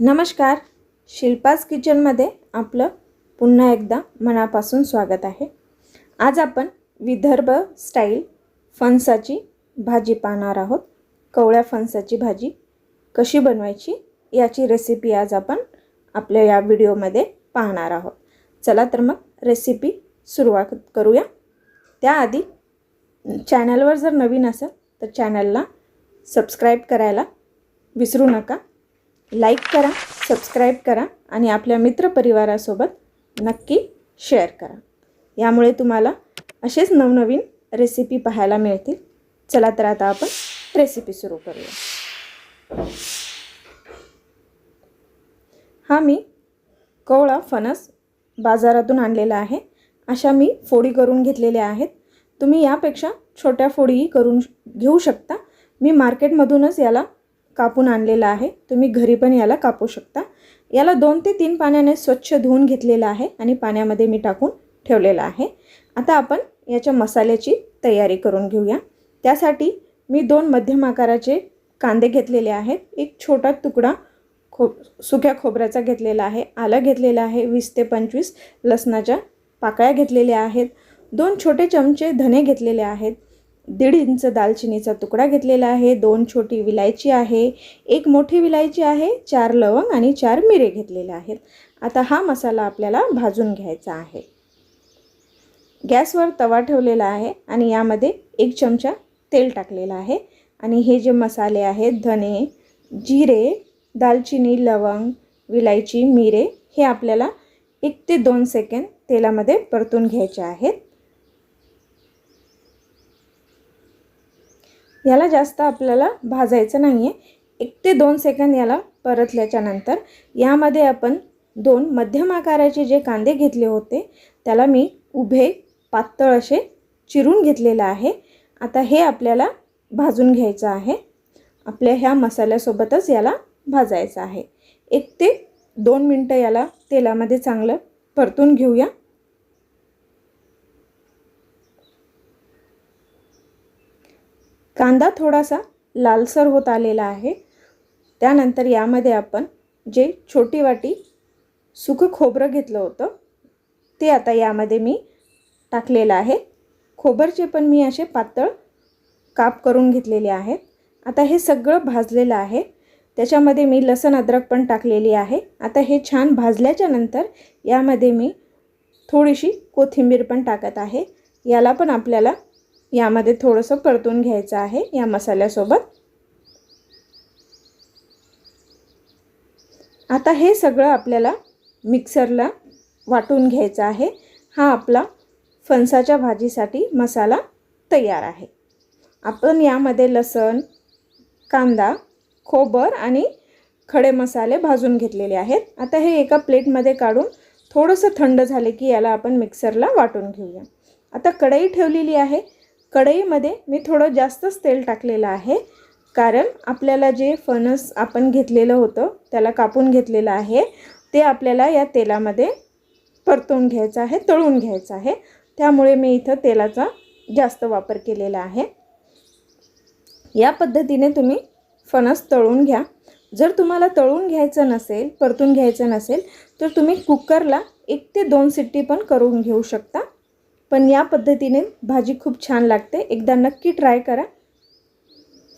नमस्कार. शिल्पाज किचनमध्ये आपलं पुन्हा एकदा मनापासून स्वागत आहे. आज आपण विदर्भ स्टाईल फणसाची भाजी पाहणार आहोत. कवळ्या फणसाची भाजी कशी बनवायची याची रेसिपी आज आपण आपल्या या व्हिडिओमध्ये पाहणार आहोत. चला तर मग रेसिपी सुरुवात करूया. त्याआधी चॅनलवर जर नवीन असेल तर चॅनलला सबस्क्राईब करायला विसरू नका. लाईक करा सबस्क्राईब करा आणि आपल्या मित्रपरिवारासोबत नक्की शेअर करा. यामुळे तुम्हाला असेच नवनवीन रेसिपी पाहायला मिळतील. चला तर आता आपण रेसिपी सुरू करूया. हा मी कवळा फणस बाजारातून आणलेला आहे. अशा मी फोडी करून घेतलेल्या आहेत. तुम्ही यापेक्षा छोट्या फोडीही करून घेऊ शकता. मी मार्केटमधूनच याला कापून आणलेला आहे. तुम्ही घरी पण याला कापू शकता. याला दोन ते तीन पाण्याने स्वच्छ धुवून घेतलेलं आहे आणि पाण्यामध्ये मी टाकून ठेवलेलं आहे. आता आपण याच्या मसाल्याची तयारी करून घेऊया. त्यासाठी मी दोन मध्यम आकाराचे कांदे घेतलेले आहेत. एक छोटा तुकडा खो सुक्या खोबऱ्याचा घेतलेला आहे. आलं घेतलेलं आहे. वीस ते पंचवीस लसणाच्या पाकळ्या घेतलेल्या आहेत. दोन छोटे चमचे धने घेतलेले आहेत. दीड इंच दालचिनीचा तुकडा घेतलेला आहे दोन छोटी विलायची आहे एक मोठी विलायची आहे चार लवंग आणि चार मिरे घेतलेले आहेत. आता हा मसाला आपल्याला भाजून घ्यायचा आहे. गॅसवर तवा ठेवलेला आहे आणि यामध्ये एक चमचा तेल टाकलेला आहे. आणि हे जे मसाले आहेत धने जिरे दालचिनी लवंग विलायची मिरे हे आपल्याला एक ते दोन सेकंद तेलामध्ये परतून घ्यायचे आहेत. याला जास्त आपल्याला भाजायचं नाही आहे एक ते दोन सेकंद याला परतल्याच्यानंतर यामध्ये आपण दोन मध्यम आकाराचे जे कांदे घेतले होते त्याला मी उभे पातळ असे चिरून घेतलेलं आहे. आता हे आपल्याला भाजून घ्यायचं आहे. आपल्या ह्या मसाल्यासोबतच याला भाजायचं आहे. एक ते दोन मिनटं याला तेलामध्ये चांगलं परतून घेऊया. कांदा थोडासा लालसर होत आलेला आहे. त्यानंतर यामध्ये आपण जे छोटी वाटी सुकं खोबरं घेतलं होतं ते आता यामध्ये मी टाकलेलं आहे. खोबरचे पण मी असे पातळ काप करून घेतलेले आहेत. आता हे सगळं भाजलेलं आहे. त्याच्यामध्ये मी लसण अद्रक पण टाकलेली आहे. आता हे छान भाजल्याच्या नंतर यामध्ये मी थोडीशी कोथिंबीर पण टाकत आहे. याला पण आपल्याला यामध्ये थोडंसं परतून घ्यायचं आहे या मसाल्यासोबत. आता हे सगळं आपल्याला मिक्सरला वाटून घ्यायचं आहे. हा आपला फणसाच्या भाजीसाठी मसाला तयार आहे. आपण यामध्ये लसण कांदा खोबर आणि खडे मसाले भाजून घेतलेले आहेत. आता हे एका प्लेटमध्ये काढून थोडंसं थंड झाले की याला आपण मिक्सरला वाटून घेऊया. आता कढई ठेवलेली आहे. कढईमध्ये मी थोडं जास्तच तेल टाकलेलं आहे. कारण आपल्याला जे फणस आपण घेतलेलं होतं त्याला कापून घेतलेलं आहे ते आपल्याला या तेलामध्ये परतवून घ्यायचं आहे तळून घ्यायचं आहे. त्यामुळे मी इथं तेलाचा जास्त वापर केलेला आहे. या पद्धतीने तुम्ही फणस तळून घ्या. जर तुम्हाला तळून घ्यायचं नसेल परतून घ्यायचं नसेल तर तुम्ही कुकरला एक ते दोन सिट्टी पण करून घेऊ शकता. पण या पद्धतीने भाजी खूप छान लागते. एकदा नक्की ट्राय करा.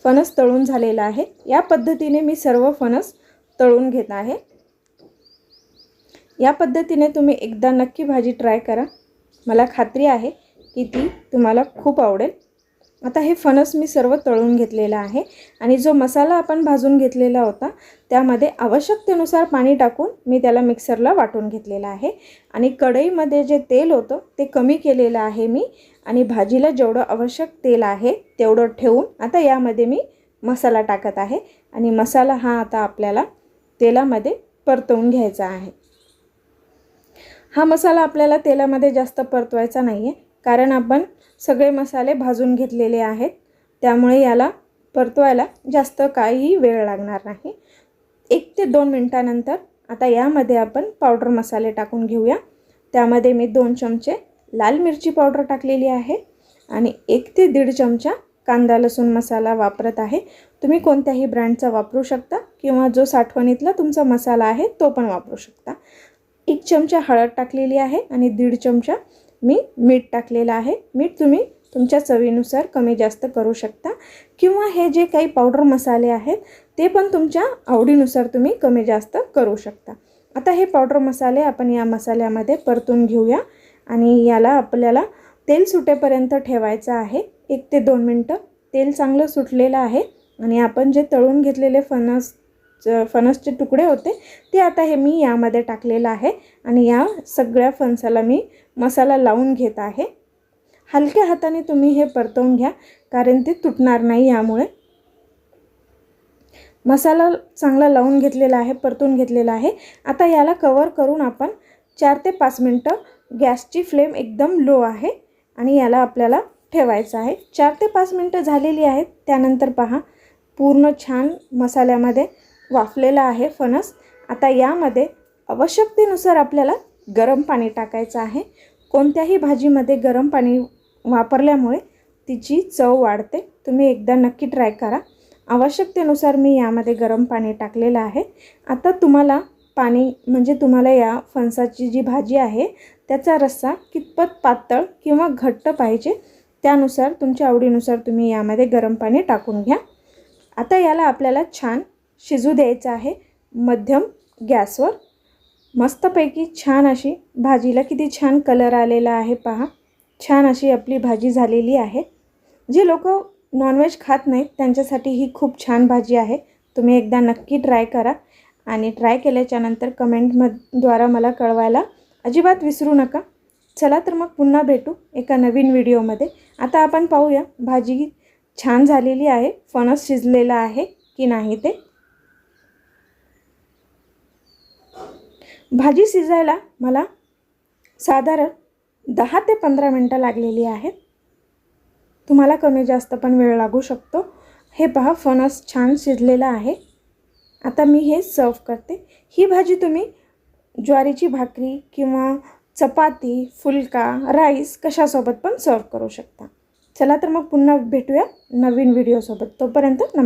फणस तळून झालेला आहे. या पद्धतीने मी सर्व फणस तळून घेत आहे. या पद्धतीने तुम्ही एकदा नक्की भाजी ट्राय करा. मला खात्री आहे की ती तुम्हाला खूप आवडेल. आता हे फणस मी सर्व तळून घेतलेलं आहे आणि जो मसाला आपण भाजून घेतलेला होता त्यामध्ये आवश्यकतेनुसार पाणी टाकून मी त्याला मिक्सरला वाटून घेतलेलं आहे. आणि कढईमध्ये जे तेल होतं ते कमी केलेलं आहे मी. आणि भाजीला जेवढं आवश्यक तेल आहे तेवढं ठेवून आता यामध्ये मी मसाला टाकत आहे. आणि मसाला हा आता आपल्याला तेलामध्ये परतवून घ्यायचा आहे. हा मसाला आपल्याला तेलामध्ये जास्त परतवायचा नाही आहे कारण आपण सगळे मसाले भाजून घेतलेले आहेत. त्यामुळे याला परतवायला जास्त काहीही वेळ लागणार नाही. एक ते दोन मिनटानंतर आता यामध्ये आपण पावडर मसाले टाकून घेऊया. त्यामध्ये मी दोन चमचे लाल मिरची पावडर टाकलेली आहे आणि एक ते दीड चमचा कांदा लसूण मसाला वापरत आहे. तुम्ही कोणत्याही ब्रँडचा वापरू शकता किंवा जो साठवणीतला तुमचा मसाला आहे तो पण वापरू शकता. एक चमचा हळद टाकलेली आहे आणि दीड चमचा मी मीठ टाकलेलं आहे. मीठ तुम्ही तुमच्या चवीनुसार कमी जास्त करू शकता. किंवा हे जे काही पावडर मसाले आहेत ते पण तुमच्या आवडीनुसार तुम्ही कमी जास्त करू शकता. आता हे पावडर मसाले आपण या मसाल्यामध्ये परतून घेऊया. आणि याला आपल्याला तेल सुटेपर्यंत ठेवायचं आहे. एक ते दोन मिनटं. तेल चांगलं सुटलेलं आहे. आणि आपण जे तळून घेतलेले फणस फणसचे तुकडे होते. ते आता हे मी यामध्ये टाकलेलं आहे आणि या सगळ्या फणसाला मी मसाला लावून घेत आहे. हलक्या हाताने तुम्ही हे परतवून घ्या कारण ते तुटणार नाही यामुळे. मसाला चांगला लावून घेतलेला आहे परतून घेतलेला आहे. आता याला कवर करून आपण चार ते पाच मिनटं गॅसची फ्लेम एकदम लो आहे आणि याला आपल्याला ठेवायचं आहे. चार ते पाच मिनटं झालेली आहेत त्यानंतर पहा पूर्ण छान मसाल्यामध्ये वाफलेला आहे फणस. आता यामध्ये आवश्यकतेनुसार आपल्याला गरम पाणी टाकायचं आहे. कोणत्याही भाजीमध्ये गरम पाणी वापरल्यामुळे तिची चव वाढते. तुम्ही एकदा नक्की ट्राय करा. आवश्यकतेनुसार मी यामध्ये गरम पाणी टाकलेलं आहे. आता तुम्हाला पाणी म्हणजे तुम्हाला या फणसाची जी भाजी आहे त्याचा रस्सा कितपत पातळ किंवा घट्ट पाहिजे त्यानुसार तुमच्या आवडीनुसार तुम्ही यामध्ये गरम पाणी टाकून घ्या. आता याला आपल्याला छान शिजू द्यायचं आहे. मध्यम गॅसवर. मस्तपैकी छान अशी भाजीला किती छान कलर आलेला आहे पहा. छान अशी आपली भाजी झालेली आहे. जे लोक नॉनव्हेज खात नाहीत त्यांच्यासाठी ही खूप छान भाजी आहे. तुम्ही एकदा नक्की ट्राय करा आणि ट्राय केल्याच्यानंतर कमेंटमद्वारा मला कळवायला अजिबात विसरू नका. चला तर मग पुन्हा भेटू एका नवीन व्हिडिओमध्ये. आता आपण पाहूया भाजी छान झालेली आहे फणस शिजलेला आहे की नाही ते. भाजी शिजायला मला साधारण दहा ते पंधरा मिनटं लागलेली आहेत. तुम्हाला कमी जास्त पण वेळ लागू शकतो. हे पहा फणस छान शिजलेला आहे. आता मी हे सर्व करते. ही भाजी तुम्ही ज्वारीची भाकरी किंवा चपाती फुलका राईस कशासोबत पण सर्व करू शकता. चला तर मग पुन्हा भेटूया नवीन व्हिडिओसोबत तोपर्यंत नमस्कार.